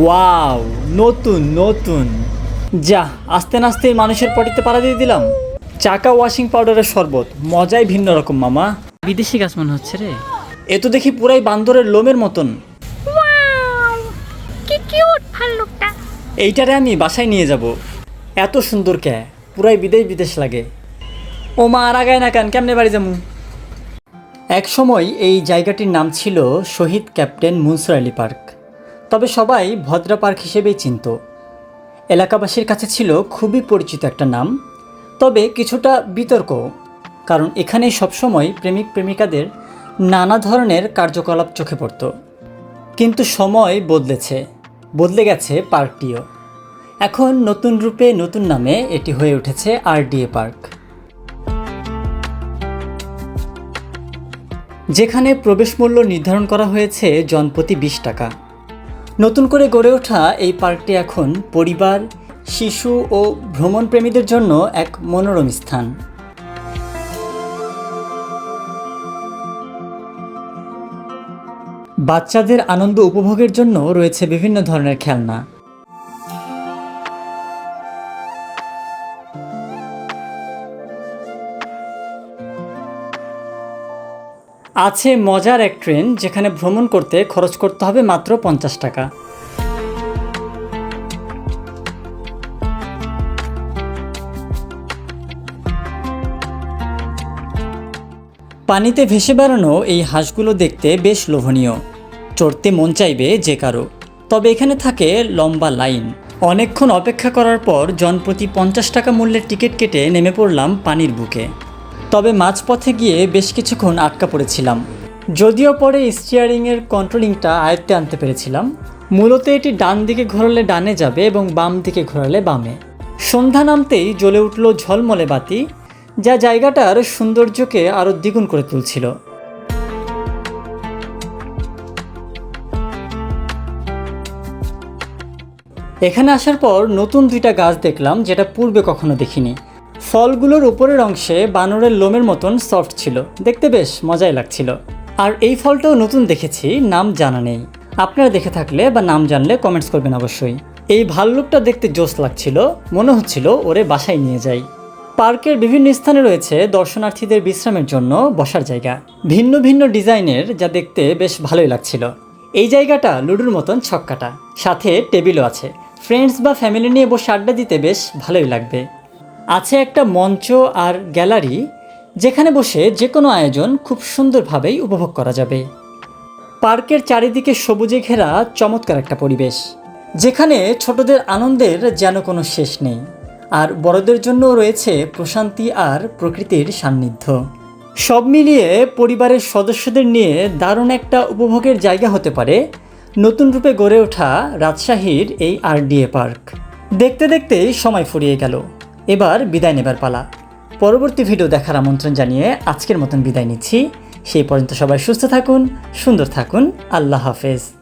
Wow নতুন নতুন। যা আস্তে নাস্তে মানুষের পটিতে পাড়া দিয়ে দিলাম। চাকা ওয়াশিং পাউডারের শরবত মজাই ভিন্ন রকম মামা। বিদেশি গাছ মনে হচ্ছে রে। এ তো দেখি পুরাই বান্দরের লোমের মতন। কি কিউট ভাল্লুকটা এইটারে আমি বাসায় নিয়ে যাব। এত সুন্দর কে পুরাই বিদেশ বিদেশ লাগে। ও মা আর আগায় না কেন কেমনে বাড়ি যামু এক সময় এই জায়গাটির নাম ছিল শহীদ ক্যাপ্টেন মুনসুর আলী পার্ক। তবে সবাই ভদ্রা পার্ক হিসেবেই চিনত। এলাকাবাসীর কাছে ছিল খুবই পরিচিত একটা নাম, তবে কিছুটা বিতর্ক, কারণ এখানে সবসময় প্রেমিক প্রেমিকাদের নানা ধরনের কার্যকলাপ চোখে পড়তো। কিন্তু সময় বদলেছে, বদলে গেছে পার্কটিও। এখন নতুন রূপে নতুন নামে এটি হয়ে উঠেছে আরডিএ পার্ক। যেখানে প্রবেশ মূল্য নির্ধারণ করা হয়েছে জনপ্রতি বিশ টাকা। নতুন করে গড়ে ওঠা এই পার্কটি এখন পরিবার, শিশু ও ভ্রমণপ্রেমীদের জন্য এক মনোরম স্থান। বাচ্চাদের আনন্দ উপভোগের জন্য রয়েছে বিভিন্ন ধরনের খেলনা। আছে মজার এক ট্রেন যেখানে ভ্রমণ করতে খরচ করতে হবে মাত্র পঞ্চাশ টাকা। পানিতে ভেসে বেড়ানো এই হাঁসগুলো দেখতে বেশ লোভনীয়। চড়তে মন চাইবে যে কারও। তবে এখানে থাকে লম্বা লাইন। অনেকক্ষণ অপেক্ষা করার পর জনপ্রতি পঞ্চাশ টাকা মূল্যের টিকিট কেটে নেমে পড়লাম পানির বুকে। তবে মাঝপথে গিয়ে বেশ কিছুক্ষণ আটকা পড়েছিলাম। যদিও পরে স্টিয়ারিংয়ের কন্ট্রোলিংটা আয়ত্তে আনতে পেরেছিলাম। মূলত এটি ডান দিকে ঘোরালে ডানে যাবে এবং বাম দিকে ঘোরালে বামে। সন্ধ্যা নামতেই জ্বলে উঠল ঝলমলে বাতি, যা জায়গাটার সৌন্দর্যকে আরও দ্বিগুণ করে তুলছিল। এখানে আসার পর নতুন দুইটা গাছ দেখলাম, যেটা পূর্বে কখনো দেখিনি। ফলগুলোর উপরের অংশে বানরের লোমের মতন সফট ছিল। দেখতে বেশ মজাই লাগছিল। আর এই ফলটাও নতুন দেখেছি, নাম জানা নেই। আপনারা দেখে থাকলে বা নাম জানলে কমেন্টস করবেন অবশ্যই। এই ভাল্লুকটা দেখতে জোস লাগছিল, মনে হচ্ছিল ওরে বাসায় নিয়ে যাই। পার্কের বিভিন্ন স্থানে রয়েছে দর্শনার্থীদের বিশ্রামের জন্য বসার জায়গা। ভিন্ন ভিন্ন ডিজাইনের, যা দেখতে বেশ ভালোই লাগছিল। এই জায়গাটা লুডুর মতন ছক্কাটা। সাথে টেবিলও আছে। ফ্রেন্ডস বা ফ্যামিলি নিয়ে বসে আড্ডা দিতে বেশ ভালোই লাগবে। আছে একটা মঞ্চ আর গ্যালারি যেখানে বসে যে কোনো আয়োজন খুব সুন্দরভাবেই উপভোগ করা যাবে। পার্কের চারিদিকে সবুজে ঘেরা চমৎকার একটা পরিবেশ, যেখানে ছোটদের আনন্দের যেন কোনো শেষ নেই, আর বড়দের জন্য রয়েছে প্রশান্তি আর প্রকৃতির সান্নিধ্য। সব মিলিয়ে পরিবারের সদস্যদের নিয়ে দারুণ একটা উপভোগের জায়গা হতে পারে নতুন রূপে গড়ে ওঠা রাজশাহীর এই আরডিএ পার্ক। দেখতে দেখতেই সময় ফুরিয়ে গেল। এবার বিদায় নেবার পালা। পরবর্তী ভিডিও দেখার আমন্ত্রণ জানিয়ে আজকের মতন বিদায় নিচ্ছি। সেই পর্যন্ত সবাই সুস্থ থাকুন, সুন্দর থাকুন। আল্লাহ হাফেজ।